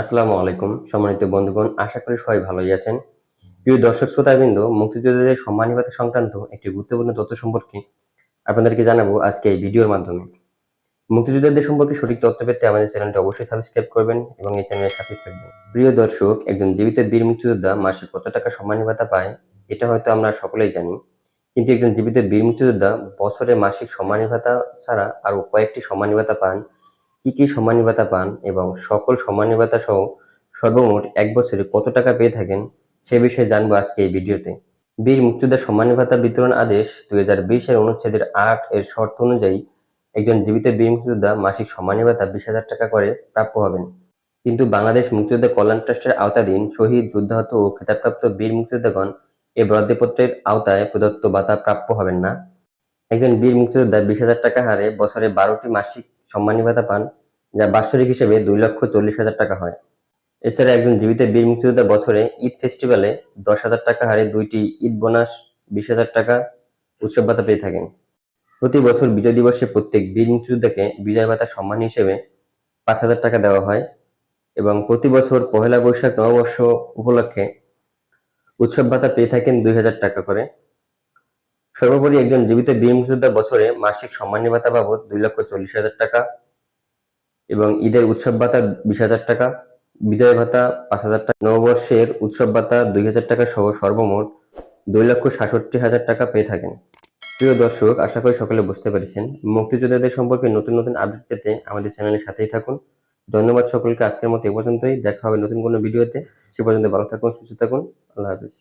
আসসালামু আলাইকুম, সম্মানিত বন্ধুগণ, আশা করি সবাই ভালোই আছেন। প্রিয় দর্শক শ্রোতাবৃন্দ মুক্তিযোদ্ধাদের সম্মানিবাতা সংক্রান্ত একটি গুরুত্বপূর্ণ তথ্য সম্পর্কে আপনাদেরকে জানাব আজকে এই ভিডিওর মাধ্যমে। মুক্তিযোদ্ধাদের সম্পর্কে সঠিক তথ্য পেতে আমাদের চ্যানেলটি অবশ্যই সাবস্ক্রাইব করবেন এবং এই চ্যানেলের সাথে থাকবেন। প্রিয় দর্শক, একজন জীবিত বীর মুক্তিযোদ্ধা মাসে কত টাকা সম্মানিবাতা পায়, এটা হয়তো আমরা সকলেই জানি। কিন্তু একজন জীবিত বীর মুক্তিযোদ্ধা বছরে মাসিক সম্মানী ভাতা ছাড়া আরও কয়েকটি সম্মানী ভাতা পান কি কি সম্মানী ভাতা পান এবং সকল সম্মানী ভাতা সহ সর্বমোট এক বছরে কত টাকা পেয়ে থাকেন, সে বিষয়ে জানব আজকে এই ভিডিওতে। বীর মুক্তিযোদ্ধা সম্মানী ভাতা বিতরণ আদেশ দুই হাজার বিশের অনুচ্ছেদের আট এর শর্ত অনুযায়ী একজন জীবিত বীর মুক্তিযোদ্ধা মাসিক সম্মানী ভাতা বিশ হাজার টাকা করে প্রাপ্য হবেন। কিন্তু বাংলাদেশ মুক্তিযোদ্ধা কল্যাণ ট্রাস্টের আওতাধীন শহীদ, যুদ্ধাহত ও খেতাবপ্রাপ্ত বীর মুক্তিযোদ্ধাগণ এই বরাদ্দপত্রের আওতায় প্রদত্ত ভাতা প্রাপ্য হবেন না। একজন বীর মুক্তিযোদ্ধা বিশ হাজার টাকা হারে বছরে বারোটি মাসিক সম্মানী ভাতা পান, যা বাৎসরিক হিসেবে দুই লক্ষ চল্লিশ হাজার টাকা হয়। এছাড়া একজন জীবিত বীর মুক্তিযোদ্ধা বছরে ঈদ ফেস্টিভ্যালে দশ হাজার টাকা হারে দুইটি ঈদ বোনাস, বিশ হাজার টাকা উৎসব ভাতা পেয়ে থাকেন। প্রতি বছর বিজয় দিবসে প্রত্যেক বীর মুক্তিযোদ্ধাকে বিজয় ভাতা সম্মান হিসেবে পাঁচ হাজার টাকা দেওয়া হয় এবং প্রতি বছর পহেলা বৈশাখ, নববর্ষ উপলক্ষে উৎসব ভাতা পেয়ে থাকেন দুই হাজার টাকা করে। সর্বোপরি একজন জীবিত বীর মুক্তিযোদ্ধা বছরে মাসিক সম্মানী ভাতা বাবদ দুই লক্ষ চল্লিশ হাজার টাকা এবং ঈদের উৎসব ভাতা বিশ হাজার টাকা, বিজয় ভাতা পাঁচ হাজার টাকা, নববর্ষের উৎসব ভাতা দুই হাজার টাকা সহ সর্বমোট দুই লক্ষ সাতষট্টি হাজার টাকা পেয়ে থাকেন। প্রিয় দর্শক, আশা করি সকলে বুঝতে পেরেছেন। মুক্তিযোদ্ধাদের সম্পর্কে নতুন নতুন আপডেট পেতে আমাদের চ্যানেলের সাথেই থাকুন। ধন্যবাদ সকলকে। আজকের মতো এ পর্যন্তই। দেখা হবে নতুন কোনো ভিডিওতে। সে পর্যন্ত ভালো থাকুন, সুস্থ থাকুন। আল্লাহ হাফিজ।